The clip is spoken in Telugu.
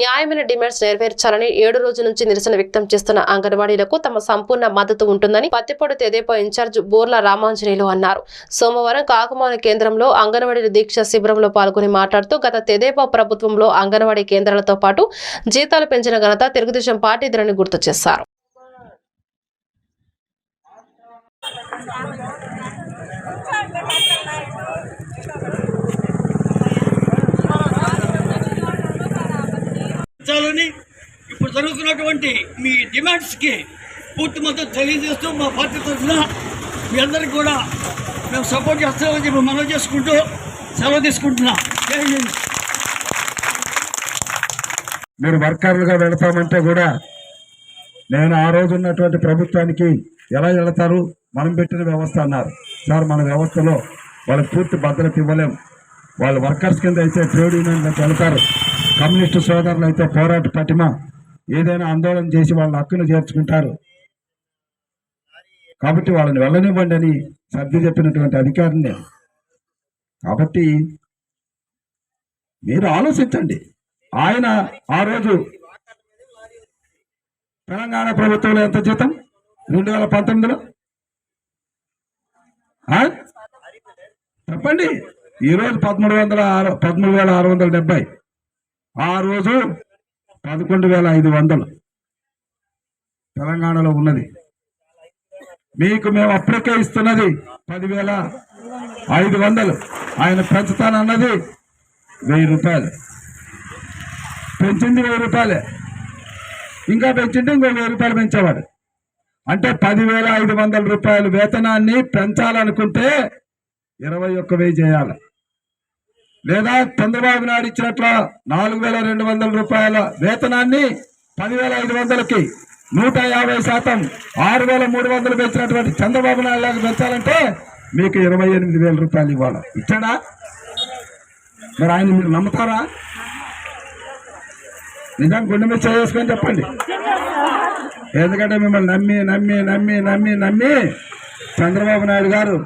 న్యాయమైన డిమాండ్స్ నెరవేర్చాలని ఏడు రోజుల నుంచి నిరసన వ్యక్తం చేస్తున్న అంగన్వాడీలకు తమ సంపూర్ణ మద్దతు ఉంటుందని పత్తిపొడి తెదేపా ఇన్ఛార్జ్ బోర్ల రామాంజనేయులు అన్నారు. సోమవారం కాకుమాన కేంద్రంలో అంగన్వాడీల దీక్ష శిబిరంలో పాల్గొని మాట్లాడుతూ గత తెదేపా ప్రభుత్వంలో అంగన్వాడీ కేంద్రాలతో పాటు జీతాలు పెంచిన ఘనత తెలుగుదేశం పార్టీదని గుర్తు చేశారు. చాలని ఇప్పుడు జరుగుతున్నటువంటి మీ డిమాండ్స్కి పూర్తి మద్దతు తెలియజేస్తూ మా పార్టీ తరఫున మీ అందరికి కూడా మేము సపోర్ట్ చేస్తామని చెప్పి మనం చేసుకుంటూ సెలవు తీసుకుంటున్నాం. జై హింద్. మీరు వర్కర్లుగా వెళతామంటే కూడా నేను ఆ రోజు ఉన్నటువంటి ప్రభుత్వానికి ఎలా వెళతారు? మనం పెట్టిన వ్యవస్థ అన్నారు. సార్ మన వ్యవస్థలో వాళ్ళకి పూర్తి భద్రత ఇవ్వలేం. వాళ్ళు వర్కర్స్ కింద అయితే ట్రేడ్ యూనియన్లకు వెళ్తారు కమ్యూనిస్టు సోదరులు అయితే పోరాట పటిమ. ఏదైనా ఆందోళన చేసి వాళ్ళ హక్కును చేర్చుకుంటారు. కాబట్టి వాళ్ళని వెళ్ళనివ్వండి అని సర్ది చెప్పినటువంటి అధికారిని కాబట్టి మీరు ఆలోచించండి. ఆయన ఆ రోజు తెలంగాణ ప్రభుత్వంలో ఎంత జీతం? రెండు వేల పంతొమ్మిదిలో చెప్పండి. ఈరోజు పదమూడు వందల ఆరు పదమూడు వేల ఆరు వందల డెబ్బై ఆ రోజు పదకొండు వేల ఐదు వందలు తెలంగాణలో ఉన్నది. మీకు మేము అప్పటికే ఇస్తున్నది పదివేల ఐదు వందలు. ఆయన పెంచుతానన్నది వెయ్యి రూపాయలు. పెంచింది వెయ్యి రూపాయలే. ఇంకా పెంచింటే ఇంకో వెయ్యి రూపాయలు పెంచేవాడు. అంటే పదివేల ఐదు వందల రూపాయలు వేతనాన్ని పెంచాలనుకుంటే ఇరవై ఒక్క వెయ్యి చేయాలి. లేదా చంద్రబాబు నాయుడు ఇచ్చినట్ల నాలుగు వేల రెండు వందల రూపాయల వేతనాన్ని పదివేల ఐదు వందలకి నూట యాభై శాతం ఆరు వేల మూడు వందలు పెంచినటువంటి చంద్రబాబు నాయుడు లాగా పెంచాలంటే మీకు ఇరవై ఎనిమిది వేల రూపాయలు ఇవ్వాలి. ఇచ్చాడా? మరి ఆయన మీరు నమ్ముతారా? నిజాం గుండె మీద చేసుకొని చెప్పండి. ఎందుకంటే మిమ్మల్ని నమ్మి నమ్మి నమ్మి నమ్మి నమ్మి చంద్రబాబు నాయుడు గారు